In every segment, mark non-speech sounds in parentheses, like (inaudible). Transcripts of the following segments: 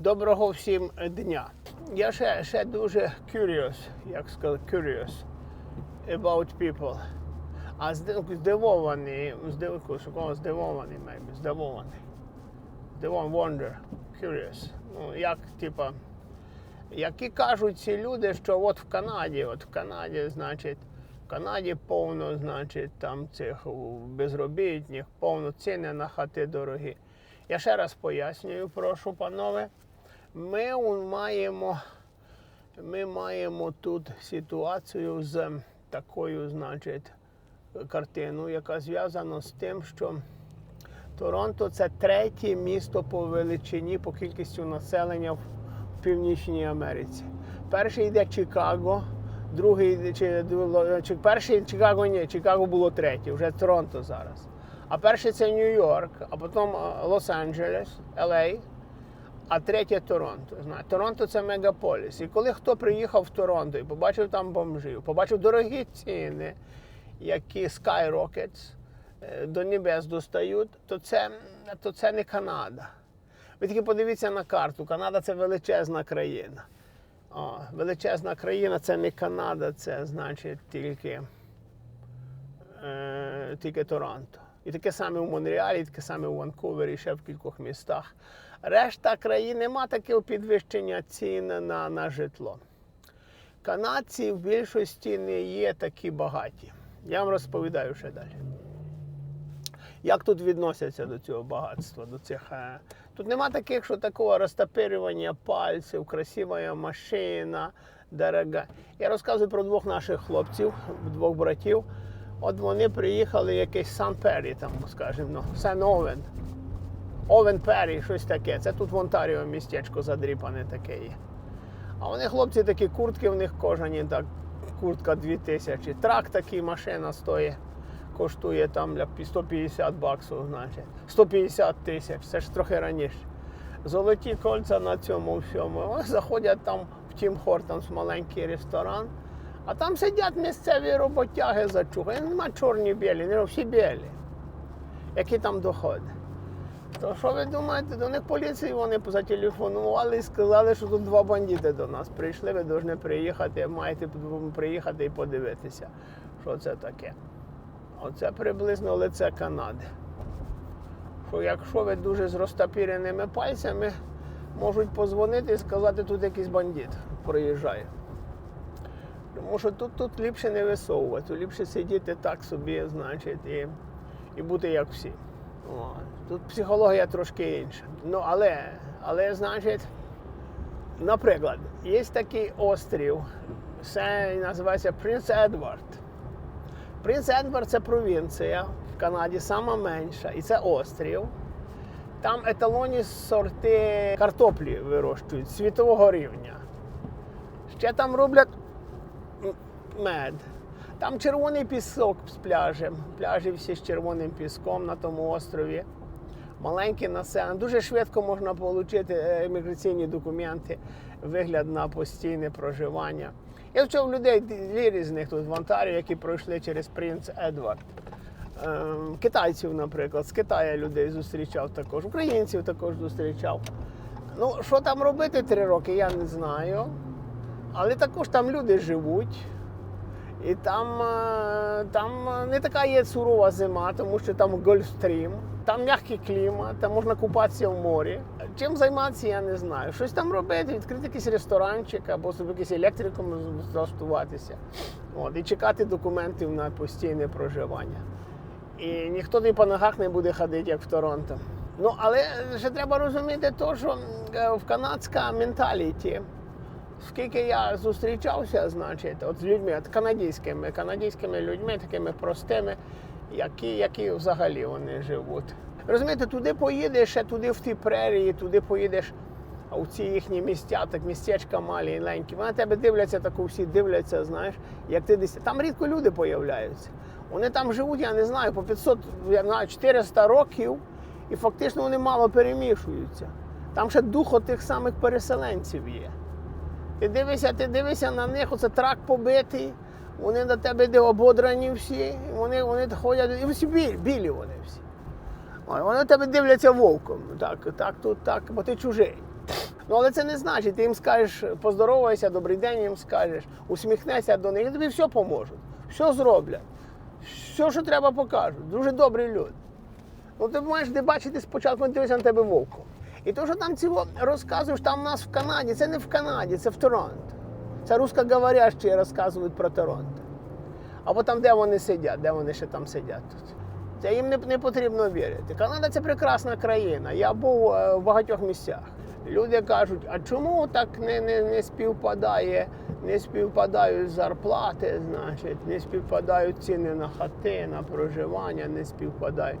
Доброго всім дня. Я ще, ще дуже curious, як сказати, curious about people. А зди- здивований, здив, здивований, maybe, здивований. Здивований, wonder, curious. Ну, як, типа, які кажуть ці люди, що от в Канаді, от в Канаді, значить, в Канаді повно, значить, там цих безробітних, повно ціни на хати дорогі. Я ще раз пояснюю, прошу, панове. Ми маємо, ми маємо тут ситуацію з такою, значить, картиною, яка зв'язана з тим, що Торонто це третє місто по величині, по кількістю населення в Північній Америці. Перший йде Чикаго, другий чи, чи перший Чикаго ні, Чикаго було третє, вже Торонто зараз. А перший це Нью-Йорк, а потім е, Лос-Анджелес, Л.А., а третє Торонто. Знаєте, Торонто це мегаполіс. І коли хто приїхав в Торонто і побачив там бомжів, побачив дорогі ціни, які skyrockets, е, до небес достають, то це, то це не Канада. Ви тільки подивіться на карту. Канада це величезна країна. О, величезна країна це не Канада, це значить тільки, е, тільки Торонто. І таке саме в Монреалі, і таке саме у Ванкувері, ще в кількох містах. Решта країн нема такого підвищення цін на, на житло. Канадці в більшості не є такі багаті. Я вам розповідаю ще далі. Як тут відносяться до цього багатства, до цих. е, Тут нема таких, що такого розтопирювання пальців, красива машина, дорога. Я розказую про двох наших хлопців, двох братів. От вони приїхали якийсь Сан Пері, там, скажімо, ну, Сен Овен. Пері, щось таке. Це тут в Онтаріо містечко задріпане таке є. А вони хлопці такі куртки в них кожані, так, куртка 2000. Трак такий, машина стоїть, коштує там ля 150 баксів, значить. 150 тисяч, це ж трохи раніше. Золоті кольця на цьому всьому. Вони заходять там в Тім Хортонс, маленький ресторан, а там сидять місцеві роботяги зачухані. Нема чорні білі, не всі білі. Які там доходи. То що ви думаєте, до них поліції вони зателефонували і сказали, що тут два бандити до нас прийшли, ви повинні приїхати, маєте приїхати і подивитися, що це таке. Оце приблизно лице Канади. Що якщо ви дуже з розтопіреними пальцями, можуть позвонити і сказати, тут якийсь бандит проїжджає. Тому що тут, тут ліпше не висовувати, ліпше сидіти так собі, значить, і, і бути як всі. Тут психологія трошки інша. Ну, але, але, значить, наприклад, є такий острів, це називається Принц Едвард. Принц Едвард це провінція в Канаді, сама менша, і це острів. Там еталонні сорти картоплі вирощують світового рівня. Ще там роблять мед. Там червоний пісок з пляжем. Пляжі всі з червоним піском на тому острові. Маленьке населення. Дуже швидко можна отримати е, імміграційні документи, вигляд на постійне проживання. Я вчив людей дві різних тут в Онтаріо, які пройшли через Принц Едвард. Ем, Китайців, наприклад, з Китаю людей зустрічав також, українців також зустрічав. Ну, що там робити три роки, я не знаю. Але також там люди живуть. І там, е, там не така є сурова зима, тому що там гольфстрім, там м'який клімат, там можна купатися в морі. Чим займатися, я не знаю. Щось там робити, відкрити якийсь ресторанчик або собі якийсь електриком влаштуватися. От, і чекати документів на постійне проживання. І ніхто тобі по ногах не буде ходити, як в Торонто. Ну, але ще треба розуміти, то, що е, в канадська менталіті. Скільки я зустрічався, значить, от з людьми, от канадськими, канадськими людьми, такими простими, які, які взагалі вони живуть. Розумієте, туди поїдеш, ще туди в ті прерії, туди поїдеш а в ці їхні місця, так містечка малі, ленькі. Вони тебе дивляться, так всі дивляться, знаєш, як ти десь. Там рідко люди появляються. Вони там живуть, я не знаю, по 500, я знаю, 400 років, і фактично вони мало перемішуються. Там ще дух тих самих переселенців є. Ти дивишся, ти дивишся на них, оце трак побитий, вони до тебе де ободрані всі, вони, вони ходять, і всі білі, білі вони всі. Вони на тебе дивляться вовком. Так, так, тут, так, бо ти чужий. Ну але це не значить, ти їм скажеш, поздоровайся, добрий день їм скажеш, усміхнешся до них, і тобі все поможуть, все зроблять, все, що треба, покажуть. Дуже добрі люди. Ну ти маєш де бачити спочатку, не дивишся на тебе вовком. І то, що там цього розказуєш, там у нас в Канаді, це не в Канаді, це в Торонто. Це русскоговорящі розказують про Торонто. Або там, де вони сидять, де вони ще там сидять тут. Це їм не, не потрібно вірити. Канада це прекрасна країна. Я був е, в багатьох місцях. Люди кажуть, а чому так не, не, не співпадає, не співпадають зарплати, значить, не співпадають ціни на хати, на проживання, не співпадають.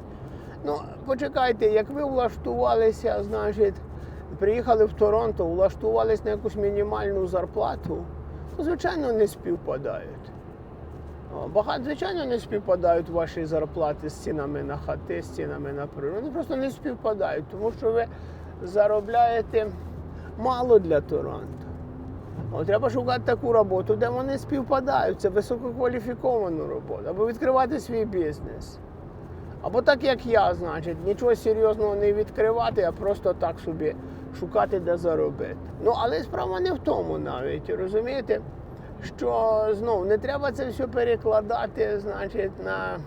Ну, почекайте, як ви влаштувалися, значить, приїхали в Торонто, влаштувалися на якусь мінімальну зарплату, то звичайно не співпадають. Багато, звичайно, не співпадають ваші зарплати з цінами на хати, з цінами на природу. Вони просто не співпадають, тому що ви заробляєте мало для Торонто. О, треба шукати таку роботу, де вони співпадають. Це висококваліфіковану роботу, або відкривати свій бізнес. Або так як я, значить, нічого серйозного не відкривати, а просто так собі шукати, де заробити. Ну, але справа не в тому навіть, розумієте, що знову не треба це все перекладати, значить, на,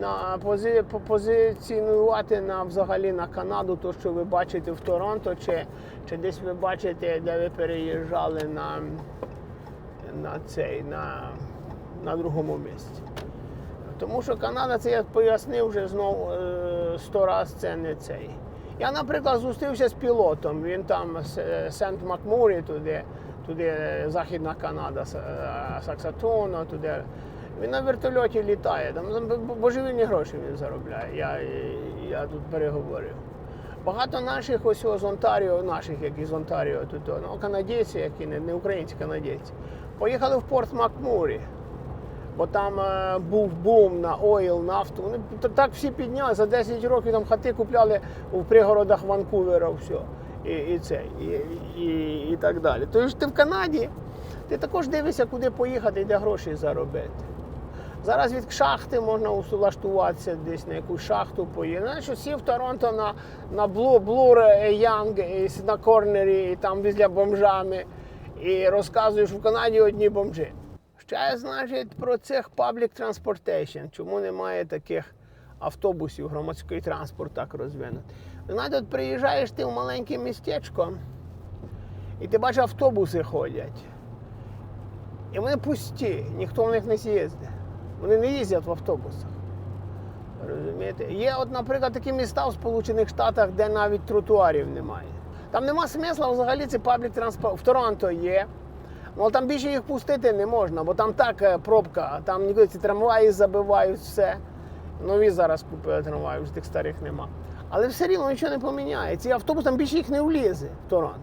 на пози, позиціонувати на взагалі на Канаду, то, що ви бачите в Торонто, чи, чи десь ви бачите, де ви переїжджали на, на цей, на, на другому місці. Тому що Канада, це я пояснив вже знову е, сто раз, це не цей. Я, наприклад, зустрівся з пілотом. Він там з е, Сент Макмурі, туди, туди е, Західна Канада, С- е, туди. Він на вертольоті літає, там божевільні гроші він заробляє. Я, я тут переговорив. Багато наших ось з Онтаріо, наших, які з Онтаріо, тут, ну, канадійці, які не, не українці, канадійці, поїхали в порт Макмурі бо там е, був бум на ойл, нафту. Вони так всі підняли. За 10 років там хати купляли в пригородах Ванкувера, все. І, і це, і, і, і так далі. Тож ти в Канаді, ти також дивишся, куди поїхати і де гроші заробити. Зараз від шахти можна влаштуватися десь на якусь шахту поїхати. Знаєш, сів Торонто на, на Блу, Блур Янг на корнері, і там візля бомжами, і розказуєш в Канаді одні бомжі. Ще значить про цих public transportation, чому немає таких автобусів, громадський транспорт так розвинутий. Ви знаєте, от приїжджаєш ти в маленьке містечко, і ти бачиш, автобуси ходять. І вони пусті, ніхто в них не з'їздить. Вони не їздять в автобусах. Розумієте? Є, от, наприклад, такі міста в Сполучених Штатах, де навіть тротуарів немає. Там нема смисла взагалі це паблік транспорт. В Торонто є. Ну, там більше їх пустити не можна, бо там так е, пробка, там нікуди ці трамваї забивають все. Нові зараз купили трамваї, вже тих старих нема. Але все рівно нічого не поміняє. Ці автобуси там більше їх не влізе в Торонто.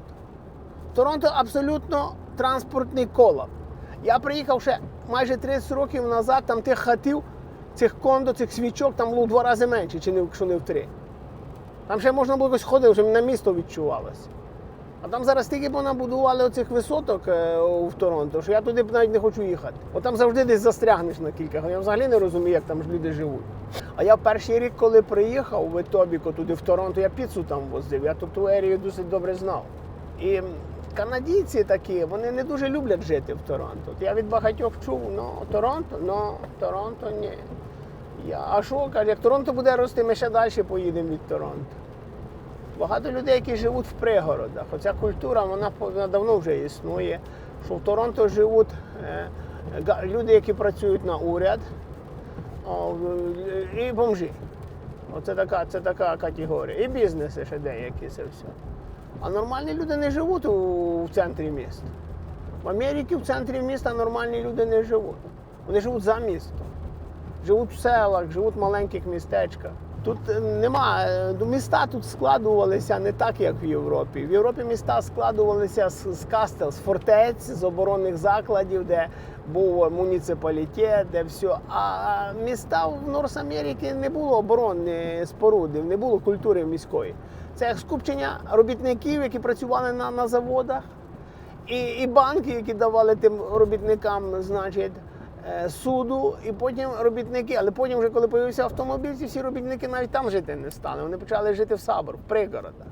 Торонто абсолютно транспортний колап. Я приїхав ще майже 30 років назад, там тих хатів, цих кондо, цих свічок там було в два рази менше, чи не, якщо не в три. Там ще можна було якось ходити, вже на місто відчувалося. А там зараз стільки понабудували оцих висоток е, в Торонто, що я туди навіть не хочу їхати. Бо там завжди десь застрягнеш на кілька. Я взагалі не розумію, як там ж люди живуть. А я перший рік, коли приїхав в Етобіко туди в Торонто, я піцу там возив. Я тут ту ерію досить добре знав. І канадійці такі, вони не дуже люблять жити в Торонто. Я від багатьох чув, ну Торонто, ну Торонто ні. Я, а що каже, як Торонто буде рости, ми ще далі поїдемо від Торонто. Багато людей, які живуть в пригородах. Оця культура вона, вона давно вже існує. Що в Торонто живуть е, люди, які працюють на уряд, о, і бомжі. Оце така, це така категорія. І бізнеси ще деякі це все. А нормальні люди не живуть у, в центрі міста. В Америці в центрі міста нормальні люди не живуть. Вони живуть за містом. Живуть в селах, живуть в маленьких містечках. Тут е, нема е, ну, міста тут складувалися не так, як в Європі. В Європі міста складувалися з, з кастел, з фортець, з оборонних закладів, де був муніципалітет, де все. А міста в Норс Америки не було оборонної споруди, не було культури міської. Це як скупчення робітників, які працювали на, на заводах, і, і банки, які давали тим робітникам, значить, суду, і потім робітники. Але потім, вже коли з'явився автомобіль, ці всі робітники навіть там жити не стали. Вони почали жити в сабор, в пригородах.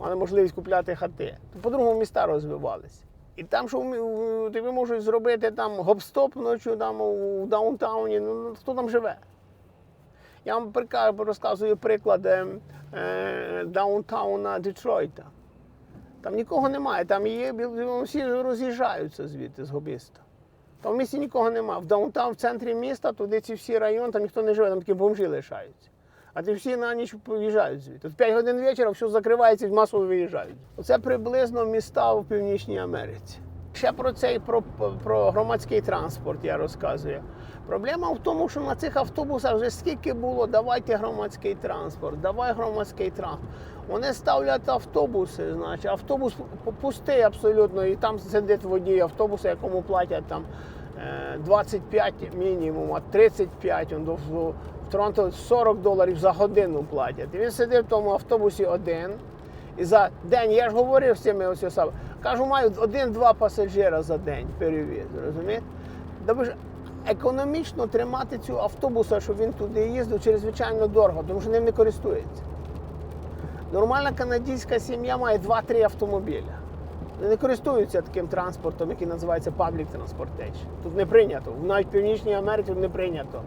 мали можливість купляти хати. То по-другому міста розвивалися. І там, що тобі можуть зробити там гоп-стоп ночі там у даунтауні, ну ну, хто там живе? Я вам розказую приклад е, е, даунтауна Детройта. Там нікого немає, там є, всі роз'їжджаються звідти з гобіста. Там в місті нікого немає. В даунтаун, в центрі міста, туди ці всі райони, там ніхто не живе, там тільки бомжі лишаються. А ті всі на ніч виїжджають звідти. В 5 годин вечора все закривається і масово виїжджають. Оце приблизно міста в Північній Америці. Ще про цей про, про громадський транспорт я розказую. Проблема в тому, що на цих автобусах вже скільки було, давайте громадський транспорт, давай громадський транспорт. Вони ставлять автобуси, значить, автобус пустий абсолютно, і там сидить водій автобуса, якому платять там е, 25 мінімум, а 35, он, в Торонто 40 доларів за годину платять. І він сидить в тому автобусі один. І за день, я ж говорив з цими ось особами, кажу, маю один-два пасажира за день перевіз, розумієте? Ви економічно тримати цю автобуса, щоб він туди їздив, чрезвичайно дорого, тому що ним не користується. Нормальна канадійська сім'я має 2-3 автомобіля. Вони не користуються таким транспортом, який називається public transportation. Тут не прийнято. Навіть в Північній Америці не прийнято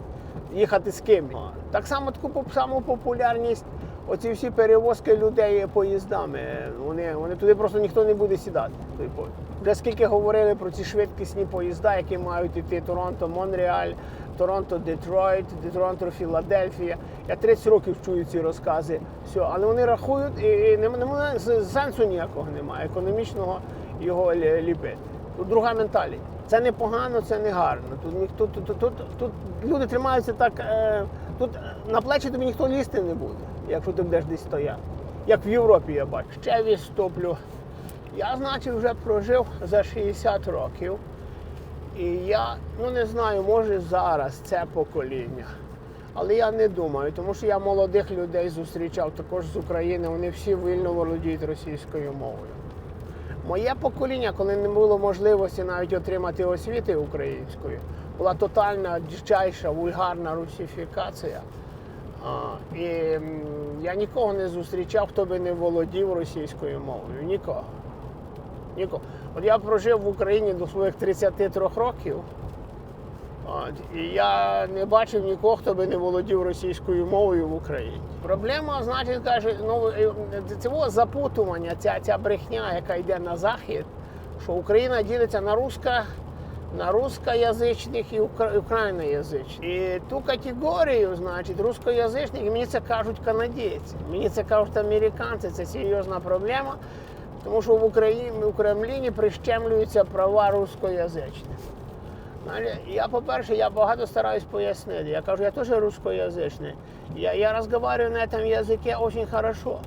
їхати з ким. Так само таку саму популярність, оці всі перевозки людей поїздами. Вони, вони туди просто ніхто не буде сідати. той поїзд. Вже говорили про ці швидкісні поїзда, які мають йти Торонто, Монреаль, Торонто, Детройт, Торонто, Філадельфія. Я 30 років чую ці розкази. Все, але вони рахують і, і нема- нема- з- сенсу ніякого немає, економічного його ліпити. Тут друга менталість. Це не погано, це не гарно. Тут тут, тут, тут, тут люди тримаються так. Е, тут на плечі тобі ніхто лізти не буде, якщо ти будеш десь стояти. Як в Європі я бачу. Ще відступлю. Я, значить, вже прожив за 60 років. І я ну не знаю, може зараз це покоління. Але я не думаю, тому що я молодих людей зустрічав також з України, вони всі вільно володіють російською мовою. Моє покоління, коли не було можливості навіть отримати освіти українською, була тотальна дичайша, вульгарна русифікація. І я нікого не зустрічав, хто би не володів російською мовою. Нікого. Нікого. От я прожив в Україні до своїх 33 років. От, і я не бачив нікого, хто би не володів російською мовою в Україні. Проблема, значить, каже, ну е, цього запутування, ця, ця брехня, яка йде на захід, що Україна ділиться на руска, на рускоязичних і укра- україноязичних. І ту категорію, значить, рускоязичних, мені це кажуть канадійці, мені це кажуть американці, це серйозна проблема. Тому що в Україні в Кремлі прищемлюються права рускоязичних. Знаєте, Я, по-перше, я багато стараюсь пояснити. Я кажу, я теж русскоязычный. Я, я разговариваю на этом языке очень хорошо.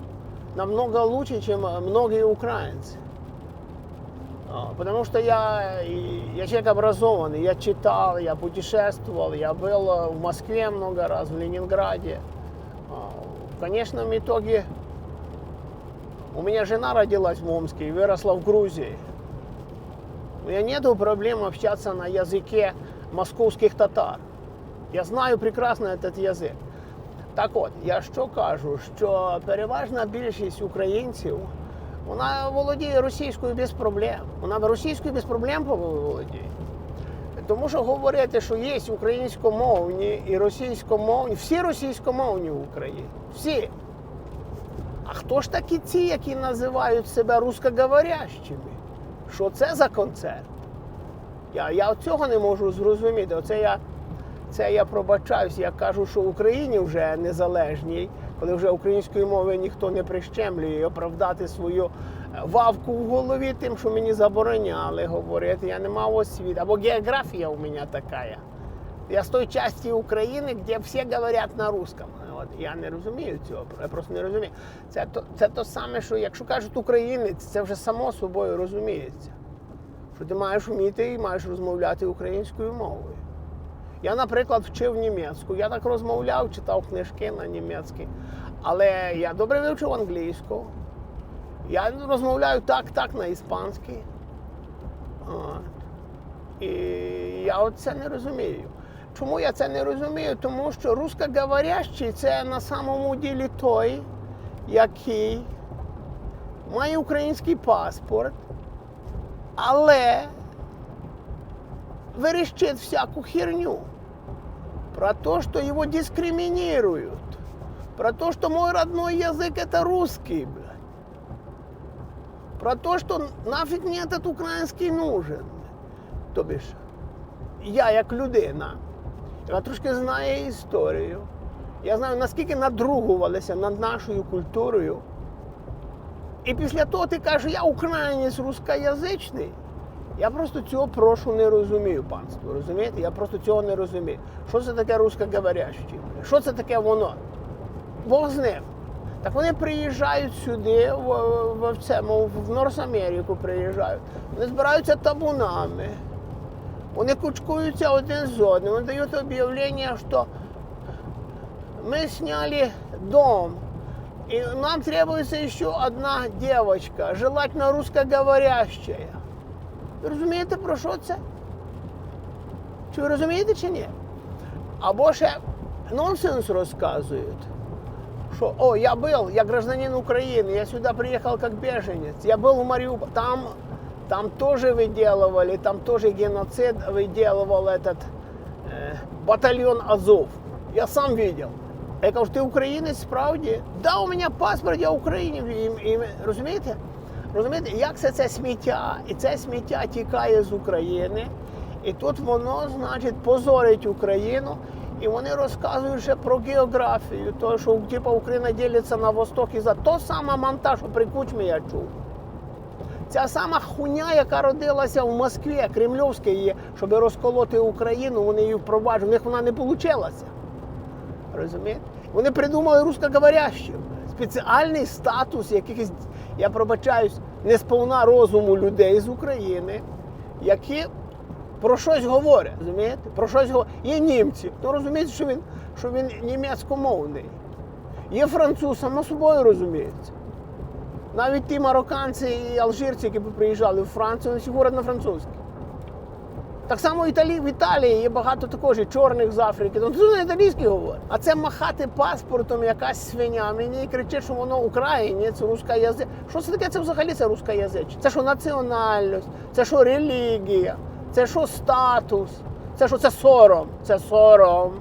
Намного лучше, чем многие украинцы. А, Потому что я, и- я человек образованный, я читал, я путешествовал, я был э, в Москве много раз, в Ленинграде. А, В конечном итоге у меня жена родилась в Омске и выросла в Грузии. У меня нету проблем общаться на языке московских татар. Я знаю прекрасно этот язик. Так от, я що кажу, що переважна більшість українців вона володіє російською без проблем. Вона російською без проблем володіє. Тому що говорити, що є українськомовні і російськомовні, всі російськомовні в Україні. Всі. А хто ж такі ці, які називають себе рускоговорящими? Що це за концерт? Я, я цього не можу зрозуміти. Оце я, це я пробачаюсь. Я кажу, що в Україні вже незалежній, коли вже української мови ніхто не прищемлює, і оправдати свою е, вавку в голові тим, що мені забороняли говорити. Я не мав освіти. Або географія у мене така. Я з той частини України, де всі говорять на русском. От я не розумію цього, я просто не розумію. Це то, це то саме, що якщо кажуть українець, це вже само собою розуміється. Що ти маєш вміти і маєш розмовляти українською мовою. Я, наприклад, вчив німецьку, я так розмовляв, читав книжки на німецькій, але я добре вивчив англійську. Я розмовляю так, так на іспанській. І я от це не розумію. Чому я це не розумію? Тому що русскоговорящий це на самому ділі той, який має український паспорт, але верещит всяку херню про то, что его дискриминируют, про то, что мой родной язык это русский, блядь. Про то, что нафиг мне этот український нужен. Тобі ж, я як людина, яка трошки знає історію, я знаю, наскільки надругувалися над нашою культурою. І після того ти кажеш, я українець рускоязичний. Я просто цього прошу не розумію, панство. Розумієте? Я просто цього не розумію. Що це таке рускоговорящий? Що це таке воно? Бог з ним. Так вони приїжджають сюди, в, в, в, цьому, в Норс-Америку приїжджають. Вони збираються табунами. Вони кучкуються один з одним. Вони дають об'явлення, що мы сняли дом, и нам требуется еще одна девочка, желательно русскоговорящая. Ви розумієте, про що це? Чи ви розумієте, чи ні? Або ще нонсенс розказують. Что, о, я был, я гражданин Украины, я сюда приехал как беженец, я был в Мариуполе, там, там тоже выделывали, там тоже геноцид выделывал этот э, батальон Азов. Я сам видел. Я кажу, ти українець справді? Да, у мене паспорт, я українець. І, і, розумієте? Розумієте, як це, це сміття? І це сміття тікає з України. І тут воно, значить, позорить Україну. І вони розказують ще про географію, то, що типу, Україна ділиться на восток і за то саме монтаж, що при Кучмі я чув. Ця сама хуйня, яка родилася в Москві, кремльовська є, щоб розколоти Україну, вони її впроваджують. У них вона не вийшла. Розумієте? Вони придумали русскоговорящих. Спеціальний статус якихось, я пробачаюсь, несповна розуму людей з України, які про щось говорять. Розумієте? Про щось говорять. Є німці. Ну розумієте, що він, що він німецькомовний. Є француз, само собою розуміється. Навіть ті марокканці і алжирці, які приїжджали в Францію, всі говорять на французькій. Так само в Італії, в Італії є багато також і чорних з Африки. Ну, тут на італійській говорять. А це махати паспортом якась свиня. Мені кричить, що воно українець, руська язик. Що це таке? Це взагалі це руська язик. Це що національність, це що релігія, це що статус, це що це сором. Це сором.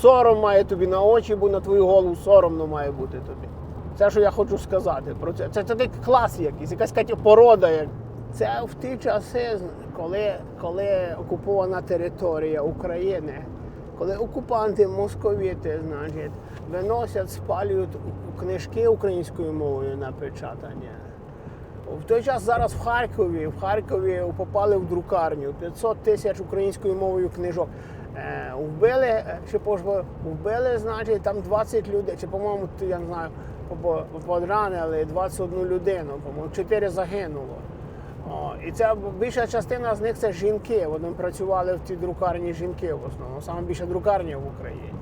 Сором має тобі на очі, бо на твою голову соромно має бути тобі. Це, що я хочу сказати про це. Це, це такий клас якийсь, якась Катя, порода. Це в ті часи, коли, коли окупована територія України, коли окупанти московіти, значить, виносять, спалюють книжки українською мовою напечатання. В той час зараз в Харкові, в Харкові попали в друкарню 500 тисяч українською мовою книжок. Е, вбили, е, чи вбили, значить, там 20 людей, чи, по-моєму, я не знаю, подранили 21 людину, по-моєму, 4 загинуло. О, і ця більша частина з них це жінки. Вони працювали в цій друкарні жінки в основному. Саме більша друкарня в Україні.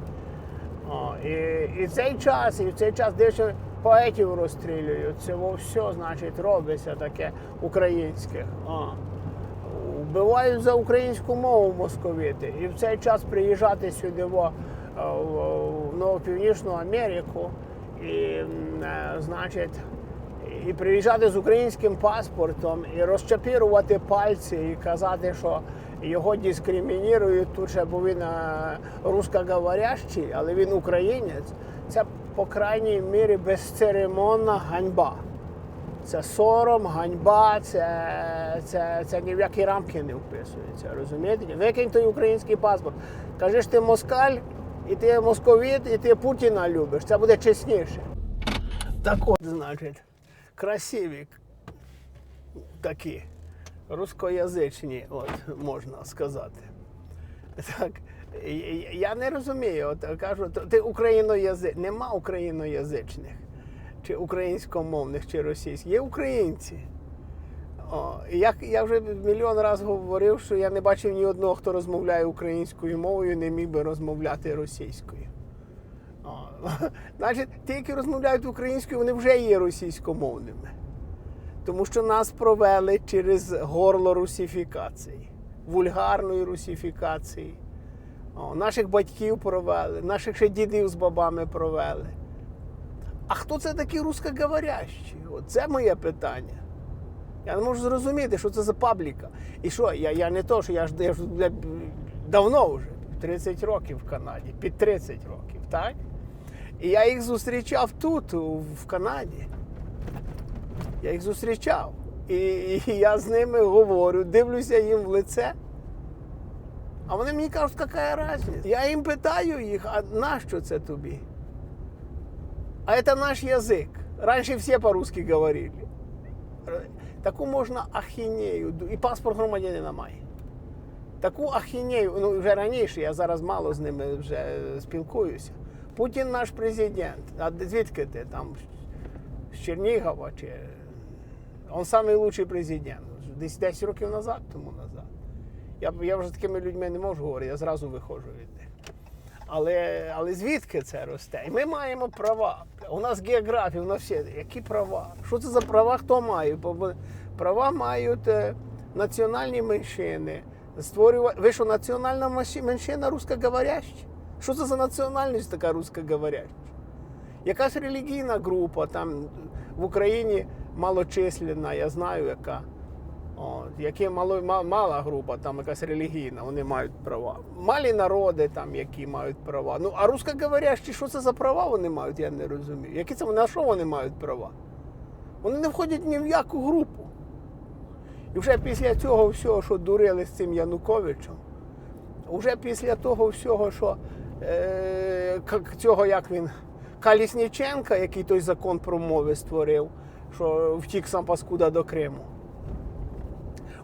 О, і, і цей час, і в цей час дещо поетів розстрілюють. Це все, значить, робиться таке українське. О. Вбивають за українську мову московити. І в цей час приїжджати сюди во, е, в Нову Північну Америку і, е, значить, і приїжджати з українським паспортом і розчапірувати пальці і казати, що його дискримінують тут, ще, бо він е, русскоговорящий, але він українець. Це по крайній мірі безцеремонна ганьба. Це сором, ганьба, це, це, це ні в які рамки не вписується. Розумієте? Викинь той український паспорт. Кажеш, ти москаль, і ти московіт, і ти Путіна любиш. Це буде чесніше. Так от, значить, красиві такі, рускоязичні, от можна сказати. Так, я не розумію, от кажу, ти україноязик. Нема україноязичних, чи українськомовних, чи російських. Є українці. О, як я вже мільйон разів говорив, що я не бачив ні одного, хто розмовляє українською мовою, не міг би розмовляти російською. О, (laughs) Значить, ті, які розмовляють українською, вони вже є російськомовними. Тому що нас провели через горло русифікації, вульгарної русифікації. О, наших батьків провели, наших ще дідів з бабами провели. А хто це такі русскоговорящі? Це моє питання. Я не можу зрозуміти, що це за пабліка. І що, я, я не то, що я ж, я ж бля, давно вже, 30 років в Канаді, під 30 років, так? І я їх зустрічав тут, в Канаді. Я їх зустрічав. І, і я з ними говорю, дивлюся їм в лице. А вони мені кажуть, яка різниця? Я їм питаю їх, а нащо це тобі? А это наш язык. Раньше все по-русски говорили. Таку можна ахінею, і паспорт громадянина має. Таку ахінею, ну вже раніше, я зараз мало з ними вже е, спілкуюся. Путін наш президент. А звідки ти там? З Чернігова чи. Он самий лучший президент. Десь 10 років назад, тому назад. Я, я вже з такими людьми не можу говорити, я зразу виходжу від них. Але, але звідки це росте? І ми маємо права. У нас географія, у нас все. Які права? Що це за права? Хто має? Бо- Права мають е, національні меншини. Створювати. Ви що, національна меншина русскоговоряща? Що це за національність така русскоговоряща? Якась релігійна група там в Україні малочисленна, я знаю, яка. От, яке мало, мала група, там якась релігійна, вони мають права. Малі народи там, які мають права. Ну, а русскоговорящі, що це за права вони мають, я не розумію. Які це на що вони мають права? Вони не входять ні в яку групу. І вже після цього всього, що дурили з цим Януковичем, вже після того всього, що е, цього, як він, Калісніченка, який той закон про мови створив, що втік сам паскуда до Криму.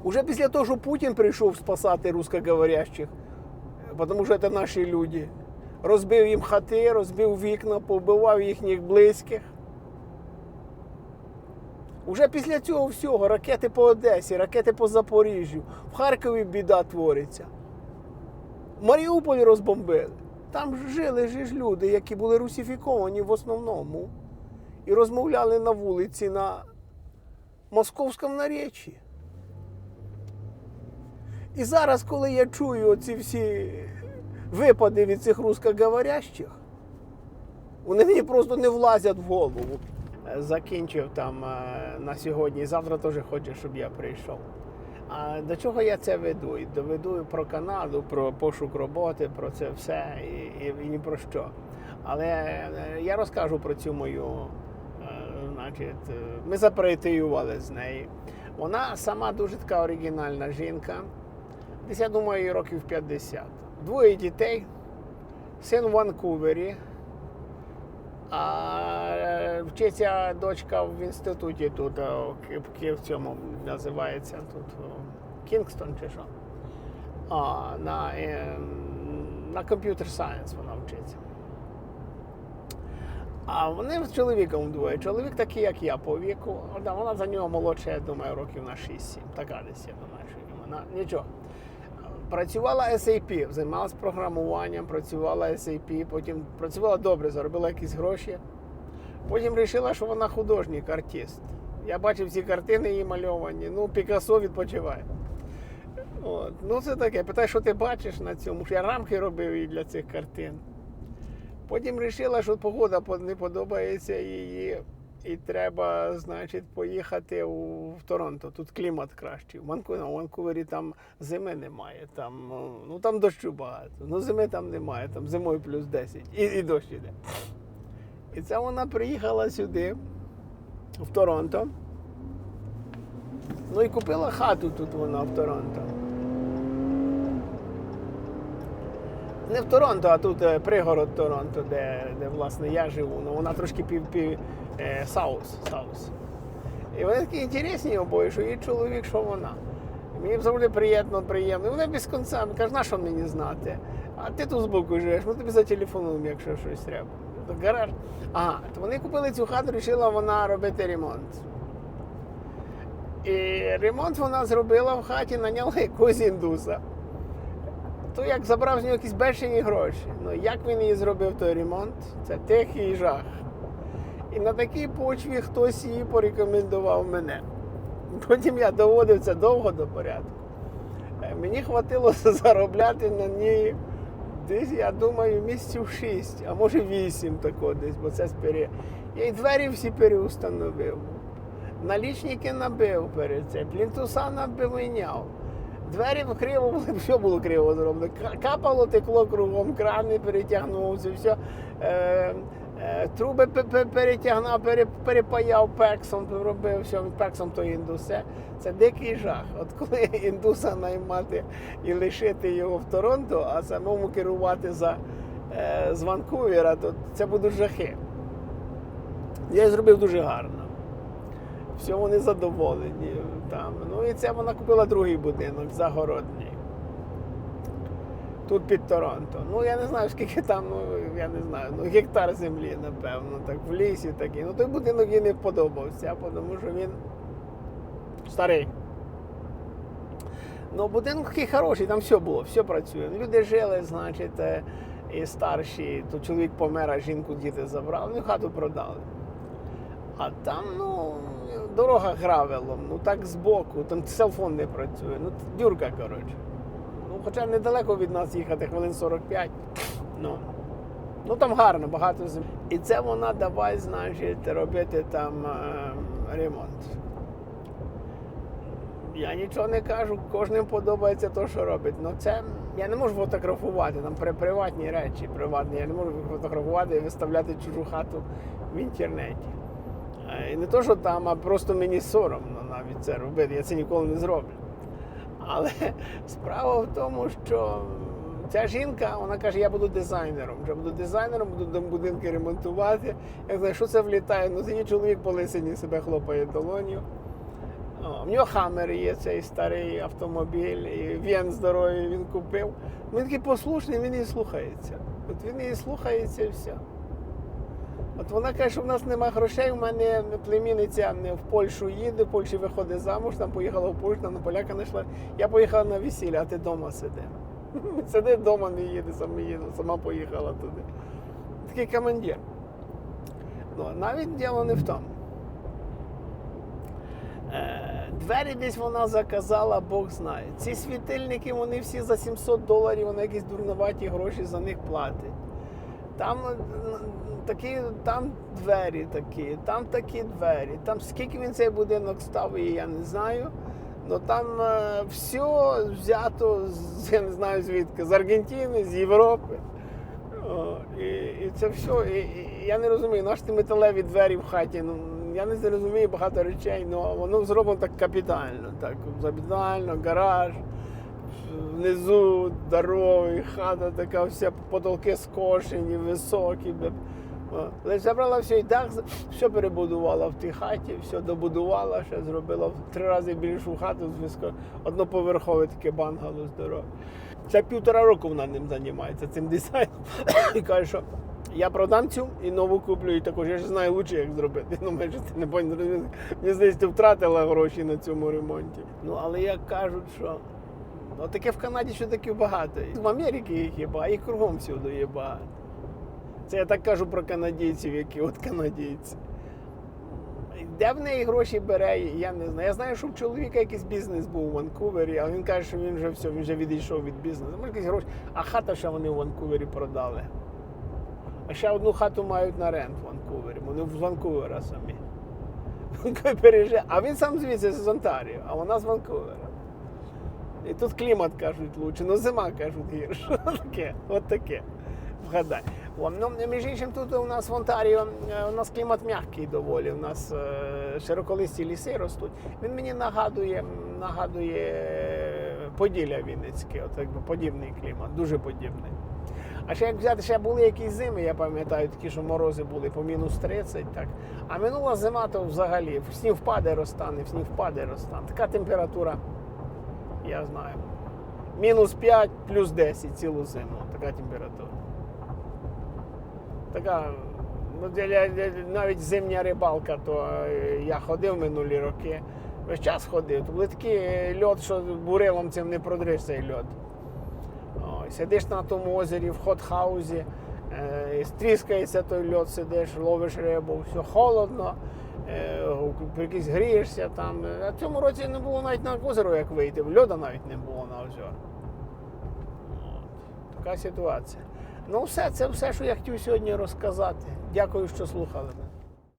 Уже після того, що Путін прийшов спасати русскоговорящих, тому що це наші люди, розбив їм хати, розбив вікна, повбивав їхніх близьких. Уже після цього всього ракети по Одесі, ракети по Запоріжжю, в Харкові біда твориться. Маріуполь розбомбили. Там жили ж люди, які були русифіковані в основному і розмовляли на вулиці на московському наречі. І зараз, коли я чую оці всі випади від цих русскоговорящих, вони мені просто не влазять в голову. Закінчив там е, на сьогодні, завтра теж хочу, щоб я прийшов. А до чого я це веду? І доведу про Канаду, про пошук роботи, про це все і, і, і ні про що. Але е, я розкажу про цю мою. е, Значить, ми запретіювали з нею. Вона сама дуже така оригінальна жінка. Десь, я думаю, років 50. Двоє дітей, син в Ванкувері. А е, вчиться дочка в інституті тут, е, в цьому називається тут Кінгстон чи що. А, на, е, на комп'ютер сайенс вона вчиться. А вони з чоловіком двоє. Чоловік такий, як я по віку. Вона за нього молодша, я думаю, років на 6-7. Така десь, я думаю, що вона нічого. Працювала SAP, займалась програмуванням, працювала SAP, потім працювала добре, заробила якісь гроші. Потім вирішила, що вона художник, артист. Я бачив ці картини її мальовані. Ну, Пікассо відпочиває. От. Ну, це таке. Питаю, що ти бачиш на цьому? Я рамки робив їй для цих картин. Потім вирішила, що погода не подобається її. І треба, значить, поїхати у, в Торонто. Тут клімат кращий. У Ванкувері там зими немає. Там, ну, ну там дощу багато. Ну зими там немає, там зимою плюс 10. І, і дощ іде. І це вона приїхала сюди, в Торонто. Ну і купила хату тут вона в Торонто. Не в Торонто, а тут е, пригород Торонто, де, де власне я живу. Ну вона трошки пів, пів е, Саус. Саус. І вони такі інтересні обоє, що її чоловік, що вона. Мені завжди приємно, приємно. І Вони без кінця каже, на що мені знати? А ти тут збоку живеш, ми тобі зателефонуємо, якщо щось треба. Гараж. Ага, то вони купили цю хату, вирішила вона робити ремонт. І ремонт вона зробила в хаті, наняла якогось індуса. То як забрав з нього якісь бешені гроші. Ну як він її зробив той ремонт, це тихий жах. І на такій почві хтось її порекомендував мене. Потім я доводив це довго до порядку. Е, Мені хватило (laughs) заробляти на ній десь, я думаю, місяців 6, а може 8 тако десь, бо це з пере... Я й двері всі переустановив. Налічники набив перед цим, плінтуса набив міняв. Двері криво були, (laughs) все було криво зроблено. Капало, текло кругом, крани перетягнувся, все. Е, труби пе- пе- перетягнув, перепаяв пексом, робив все, пексом то індусе. Це дикий жах. От коли (laughs) індуса наймати і лишити його в Торонто, а самому керувати за, е, з Ванкувера, то це будуть жахи. Я зробив дуже гарно. Все вони задоволені. Там. Ну і це вона купила другий будинок загородній. Тут під Торонто. Ну я не знаю, скільки там, ну я не знаю, ну гектар землі, напевно, так в лісі такий. Ну той будинок їй не подобався, тому що він старий. Ну, будинок такий хороший, там все було, все працює. Люди жили, значить, е, і старші, то чоловік помер, а жінку діти забрали, ну хату продали. А там, ну, дорога гравелом, ну так збоку, там селфон не працює. Ну, дюрка, коротше. Хоча недалеко від нас їхати, хвилин 45. Ну, ну там гарно, багато землі. І це вона давай, значить, робити там е, ремонт. Я нічого не кажу, кожним подобається те, що робить. Ну це я не можу фотографувати, там при приватні речі, приватні. Я не можу фотографувати і виставляти чужу хату в інтернеті. Е, І не то, що там, а просто мені соромно навіть це робити. Я це ніколи не зроблю. Але справа в тому, що ця жінка, вона каже, я буду дизайнером. Вже буду дизайнером, буду будинки ремонтувати. Я знаю, що це влітає. Ну, тоді чоловік по лисині себе хлопає долоню. В нього хамер є цей старий автомобіль, і він здоровий він купив. Він такий послушний, він її слухається. От він її слухається і все. От вона каже, що в нас нема грошей, у мене племінниця в Польщу їде, в Польщі виходить замуж, там поїхала в Польщу, там на поляка знайшла. Я поїхала на весілля, а ти вдома сиди. (laughs) Сиди вдома, не їде, сам їде, сама поїхала туди. Такий командир. Ну, навіть діло не в тому. Е, Двері десь вона заказала, Бог знає. Ці світильники, вони всі за 700 доларів, вона якісь дурноваті гроші за них платить. Там е, такі, там двері такі, там такі двері. Там скільки він цей будинок ставить, я не знаю. Ну там е, все взято з (laughs) я не знаю звідки, з Аргентини, з Європи. О, і, і це все. І, і я не розумію, наші ті металеві двері в хаті. Ну, я не розумію багато речей, але воно зроблено так капітально. Так, капітально, гараж, внизу здоровий, хата така, вся потолки скошені, високі. Але забрала все і дах, все перебудувала в тій хаті, все добудувала, ще зробила в три рази більшу хату з високо, одноповерхове таке бангало здорове. Це півтора року вона ним займається, цим дизайном. (coughs) І каже, що я продам цю і нову куплю, і також я ж знаю лучше, як зробити. (laughs) Ну, менше ти не поняв. Мені здається, ти втратила гроші на цьому ремонті. Ну, але як кажуть, що ну, таке в Канаді що таке багато. В Америці їх є багато, і кругом всюди є багато. Це я так кажу про канадійців, які от канадійці. Де в неї гроші бере, я не знаю. Я знаю, що в чоловіка якийсь бізнес був у Ванкувері, а він каже, що він вже все, він вже відійшов від бізнесу. Може, якісь гроші. А хата ще вони в Ванкувері продали. А ще одну хату мають на рент в Ванкувері. Вони з Ванкувера самі. А він сам звідси з Онтаріо, а вона з Ванкувера. І тут клімат кажуть лучше, ну зима кажуть гірше. (laughs) Таке, от таке. Вгадай. О, Ну, між іншим, тут у нас в Онтаріо е, у нас клімат м'який доволі. У нас е, широколисті ліси ростуть. Він мені нагадує, нагадує Поділля Вінницьке, от якби подібний клімат, дуже подібний. А ще як взяти, ще були якісь зими, я пам'ятаю, такі, що морози були по мінус 30, так. А минула зима, то взагалі сніг впаде, розтане, сніг впаде, розтане. Така температура, я знаю. Мінус 5, плюс 10 цілу зиму. Така температура. Така, ну, для, для- навіть зимня рибалка, то е, я ходив минулі роки. Весь час ходив. То були такі е, льот, що бурилом цим не продриш цей льот. Ой, сидиш на тому озері в хотхаузі, е, стріскається той льот, сидиш, ловиш рибу, все холодно, якийсь грієшся там. А в цьому році не було навіть на озеро, як вийти, льода навіть не було на озеро. Така ситуація. Ну, все, це все, що я хотів сьогодні розказати. Дякую, що слухали мене.